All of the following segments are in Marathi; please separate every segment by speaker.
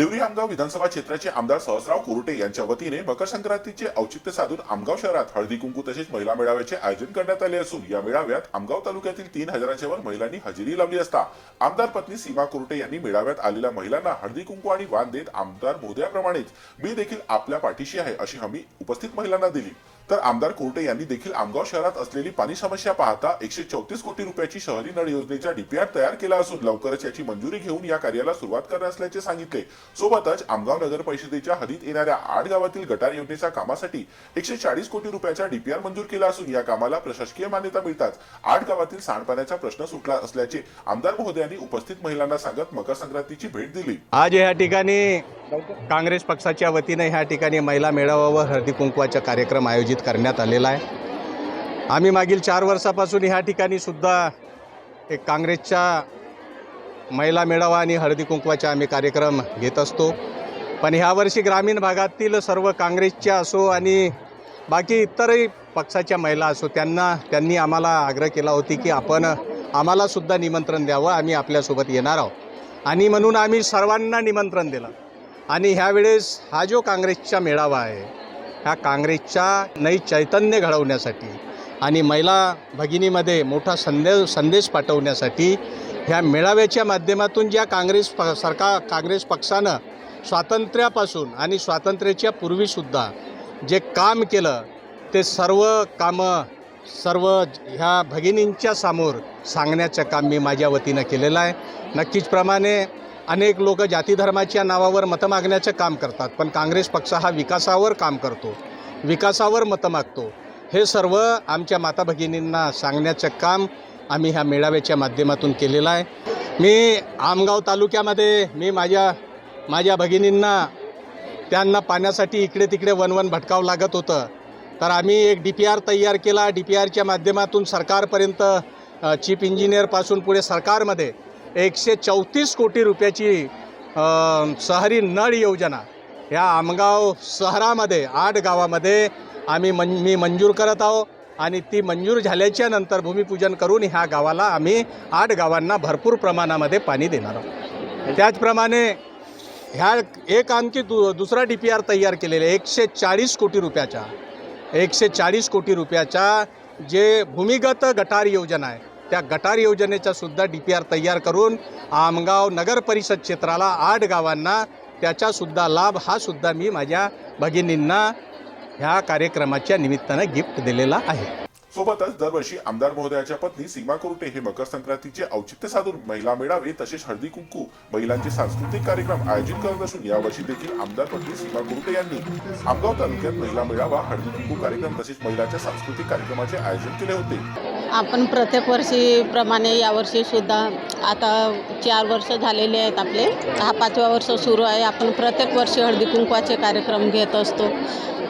Speaker 1: देवरी आमगाव विधानसभा क्षेत्राचे आमदार सहसराव कोरुटे यांच्या वतीने मकर संक्रांतीचे औचित्य साधून आमगाव शहरात हळदी कुंकू तसेच महिला मेळाव्याचे आयोजन करण्यात आले असून या मेळाव्यात आमगाव तालुक्यातील तीन हजारांच्या वर महिलांनी हजेरी लावली असता आमदार पत्नी सीमा कोरुटे यांनी मेळाव्यात आलेल्या महिलांना हळदी कुंकू आणि वाण देत आमदार मोदयाप्रमाणेच मी देखील आपल्या पाठीशी आहे अशी हमी उपस्थित महिलांना दिली. तर आमदार कोर्टे यांनी देखील आमगाव शहरात असलेली पाणी समस्या पाहता एकशे चौतीस कोटी रुपयाची शहरी नळ योजनेचा डीपीआर तयार केला असून लवकरच याची मंजुरी घेऊन या कार्याला सुरुवात करणार असल्याचे सांगितले. सोबतच आमगाव नगर परिषदेच्या हदीत येणाऱ्या आठ गावातील गटार योजनेच्या कामासाठी एकशे चाळीस कोटी रुपयाचा डीपीआर मंजूर केला असून या कामाला प्रशासकीय मान्यता मिळताच आठ गावातील सांडपाण्याचा प्रश्न सुटला असल्याचे आमदार महोदयांनी उपस्थित महिलांना सांगत मकर संक्रांतीची भेट दिली.
Speaker 2: आज या ठिकाणी काँग्रेस पक्षाच्या वतीनं ह्या ठिकाणी महिला मेळावा हळदी कुंकवाचा कार्यक्रम आयोजित करण्यात आलेला आहे. आम्ही मागील चार वर्षापासून ह्या ठिकाणी सुद्धा एक काँग्रेसच्या महिला मेळावा आणि हळदी कुंकवाचा आम्ही कार्यक्रम घेत असतो. पण ह्यावर्षी ग्रामीण भागातील सर्व काँग्रेसच्या असो आणि बाकी इतरही पक्षाच्या महिला असो त्यांना त्यांनी आम्हाला आग्रह केला होती की आपण आम्हालासुद्धा निमंत्रण द्यावं आम्ही आपल्यासोबत येणार आहोत. आणि म्हणून आम्ही सर्वांना निमंत्रण दिलं. आणि ह्यावेळेस हा जो काँग्रेसचा मेळावा आहे ह्या काँग्रेसच्या नई चैतन्य घडवण्यासाठी आणि महिला भगिनीमध्ये मोठा संदेश संदेश पाठवण्यासाठी ह्या मेळाव्याच्या माध्यमातून ज्या काँग्रेस प सरकार काँग्रेस पक्षानं स्वातंत्र्यापासून आणि स्वातंत्र्याच्या पूर्वीसुद्धा जे काम केलं ते सर्व कामं सर्व ह्या भगिनींच्या समोर सांगण्याचं काम मी माझ्या वतीनं केलेलं आहे. नक्कीच प्रमाणे अनेक लोक जातीधर्माच्या नावावर मतं मागण्याचं काम करतात पण काँग्रेस पक्ष हा विकासावर काम करतो विकासावर मतं मागतो. हे सर्व आमच्या माता भगिनींना सांगण्याचं काम आम्ही ह्या मेळाव्याच्या माध्यमातून केलेलं आहे. मी आमगाव तालुक्यामध्ये मी माझ्या माझ्या भगिनींना त्यांना पाण्यासाठी इकडे तिकडे वनवन भटकावं लागत होतं. तर आम्ही एक डी पी आर तयार केला डी पी आरच्या माध्यमातून सरकारपर्यंत चीफ इंजिनियरपासून पुढे सरकारमध्ये एकशे चौतीस कोटी रुपयाची शहरी नळ योजना. ह्या आमगाव शहरामध्ये आठ गावामध्ये आम्ही मन मी मंजूर करत आहो आणि ती मंजूर झाल्याच्यानंतर भूमिपूजन करून ह्या गावाला आम्ही आठ गावांना भरपूर प्रमाणामध्ये पाणी देणार आहोत. त्याचप्रमाणे ह्या एक आणखी दु दुसरा डी पी आर तयार केलेला आहे एकशे चाळीस कोटी रुपयाचा. एकशे चाळीस कोटी रुपयाचा जे भूमिगत गटार योजना आहे त्या गटार योजनेचा सुद्धा डी पी आर तयार करून आमगाव नगर परिषद क्षेत्राला आठ गावांना त्याचासुद्धा लाभ हा सुद्धा मी माझ्या भगिनींना ह्या कार्यक्रमाच्या निमित्तानं गिफ्ट दिलेला आहे.
Speaker 1: सोबतच दरवर्षी आमदार महोदयाच्या पत्नी सीमा कुरुटे हे मकर संक्रांतीचे औचित्य साधून महिला मेळावे तसेच हळदी कुंकू महिलांचे सांस्कृतिक कार्यक्रम आयोजित करत असून यावर्षी देखील आमदार पत्नी सीमा कुरुटे यांनी आमगाव तालुक्यात महिला मेळावा हळदी कुंकू कार्यक्रम तसेच महिलांच्या सांस्कृतिक कार्यक्रमाचे आयोजन केले होते.
Speaker 3: आपण प्रत्येक वर्षीप्रमाणे यावर्षी सुद्धा आता चार वर्ष झालेले आहेत आपले. हा पाचवा वर्ष सुरू आहे. आपण प्रत्येक वर्षी हळदी कुंकवाचे कार्यक्रम घेत असतो.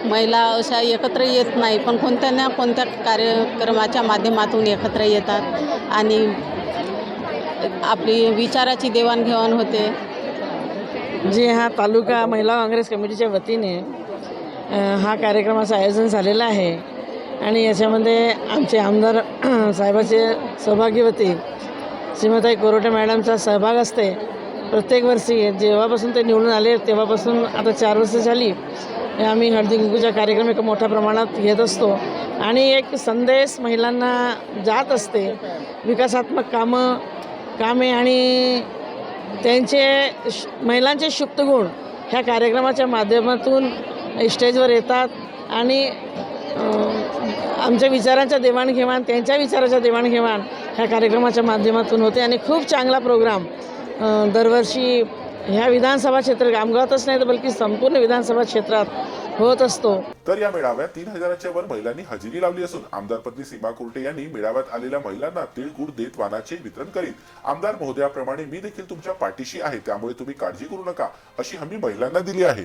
Speaker 3: महिला अशा एकत्र येत नाही पण कोणत्या ना कोणत्या कार्यक्रमाच्या माध्यमातून एकत्र येतात. आणि आपली विचाराची देवाणघेवाण होते.
Speaker 4: जे हा तालुका महिला काँग्रेस कमिटीच्या वतीने हा कार्यक्रमाचं आयोजन झालेलं आहे. आणि याच्यामध्ये आमचे आमदार साहेबाचे सहभागीवती श्रीमताई कोरोटे मॅडमचा सहभाग असते. प्रत्येक वर्षी जेव्हापासून ते निवडून आले तेव्हापासून आता चार वर्ष झाली. हे आम्ही हळदी कुंकूचा कार्यक्रम एक मोठ्या प्रमाणात घेत असतो. आणि एक संदेश महिलांना जात असते. विकासात्मक कामं कामे आणि त्यांचे श महिलांचे शुप्तगुण ह्या कार्यक्रमाच्या माध्यमातून स्टेजवर येतात. आणि आमच्या विचारांच्या देवाणघेवाण त्यांच्या विचाराच्या देवाणघेवाण ह्या कार्यक्रमाच्या माध्यमातून होते आणि खूप चांगला प्रोग्राम दरवर्षी ह्या विधानसभा क्षेत्र गामगावातच नाही तर बल्कि संपूर्ण विधानसभा क्षेत्रात होत असतो.
Speaker 1: तर या मेळाव्यात तीन हजाराच्या वर महिलांनी हजेरी लावली असून आमदार पत्नी सीमा कुर्टे यांनी मेळाव्यात आलेल्या महिलांना तिळगुळ देत वानाचे वितरण करीत आमदार महोदयाप्रमाणे मी देखील तुमच्या पाठीशी आहे त्यामुळे तुम्ही काळजी करू नका अशी हमी महिलांना दिली आहे.